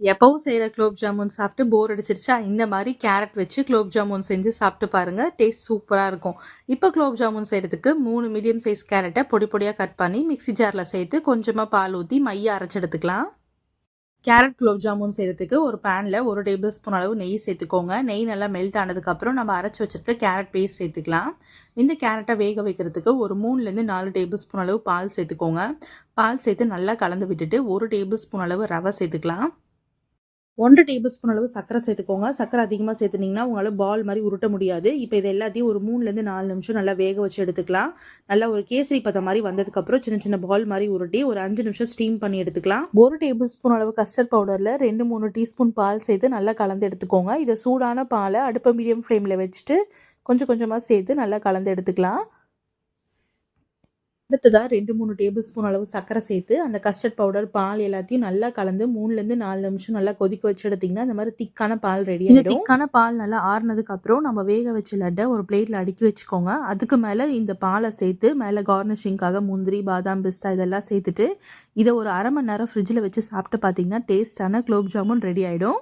எப்பவும் செய்கிற குலோப் ஜாமுன் சாப்பிட்டு போர் அடிச்சிருச்சா? இந்த மாதிரி கேரட் வச்சு குலோப் ஜாமுன் செஞ்சு சாப்பிட்டு பாருங்கள் டேஸ்ட் சூப்பராக இருக்கும். இப்போ குலோப் ஜாமுன் செய்கிறதுக்கு மூணு மீடியம் சைஸ் கேரட்டை பொடி பொடியாக கட் பண்ணி மிக்ஸி ஜாரில் சேர்த்து கொஞ்சமாக பால் ஊற்றி மைய அரைச்சி எடுத்துக்கலாம். கேரட் குலோப் ஜாமுன் செய்கிறதுக்கு ஒரு பேனில் ஒரு டேபிள் ஸ்பூன் அளவு நெய் சேர்த்துக்கோங்க. நெய் நல்லா மெல்ட் ஆனதுக்கப்புறம் நம்ம அரைச்சி வச்சுருக்க கேரட் பேஸ்ட் சேர்த்துக்கலாம். இந்த கேரட்டை வேக வைக்கிறதுக்கு ஒரு மூணுலேருந்து நாலு டேபிள் ஸ்பூன் அளவு பால் சேர்த்துக்கோங்க. பால் சேர்த்து நல்லா கலந்து விட்டுட்டு ஒரு டேபிள் ஸ்பூன் அளவு ரவை சேர்த்துக்கலாம். ஒன்றரை டேபிள் ஸ்பூன் அளவு சக்கரை சேர்த்துக்கோங்க. சக்கரை அதிகமாக சேர்த்துனீங்கன்னா உங்களால் பால் மாதிரி உருட்ட முடியாது. இப்போ இது எல்லாத்தையும் ஒரு மூணுலேருந்து நாலு நிமிஷம் நல்லா வேக வச்சு எடுத்துக்கலாம். நல்லா ஒரு கேசரி பத்த மாதிரி வந்ததுக்கப்புறம் சின்ன சின்ன பால் மாதிரி உருட்டி ஒரு அஞ்சு நிமிஷம் ஸ்டீம் பண்ணி எடுத்துக்கலாம். ஒரு டேபிள் ஸ்பூன் அளவு கஸ்டர்ட் பவுடரில் ரெண்டு மூணு டீஸ்பூன் பால் சேர்த்து நல்லா கலந்து எடுத்துக்கோங்க. இதை சூடான பாலை அடுப்பை மீடியம் ஃப்ளேமில் வச்சுட்டு கொஞ்சம் கொஞ்சமாக சேர்த்து நல்லா கலந்து எடுத்துக்கலாம். அடுத்ததாக ரெண்டு மூணு டேபிள் ஸ்பூன் அளவு சர்க்கரை சேர்த்து அந்த கஸ்டர்ட் பவுடர் பால் எல்லாத்தையும் நல்லா கலந்து மூணுலேருந்து நாலு நிமிஷம் நல்லா கொதிக்க வச்சு எடுத்திங்கன்னா இந்த மாதிரி திக்கான பால் ரெடி ஆகிடும் திக்கான பால் நல்லா ஆறுனதுக்கு அப்புறம் நம்ம வேக வச்ச லட்டை ஒரு பிளேட்டில் அடுக்கி வச்சுக்கோங்க. அதுக்கு மேலே இந்த பாலை சேர்த்து மேலே கார்னிஷிங்காக முந்திரி பாதாம் பிஸ்தா இதெல்லாம் சேர்த்துட்டு இதை ஒரு அரை மணி நேரம் ஃப்ரிட்ஜில் வச்சு சாப்பிட்டு பார்த்தீங்கன்னா டேஸ்டான குலோப் ஜாமுன் ரெடி ஆகிடும்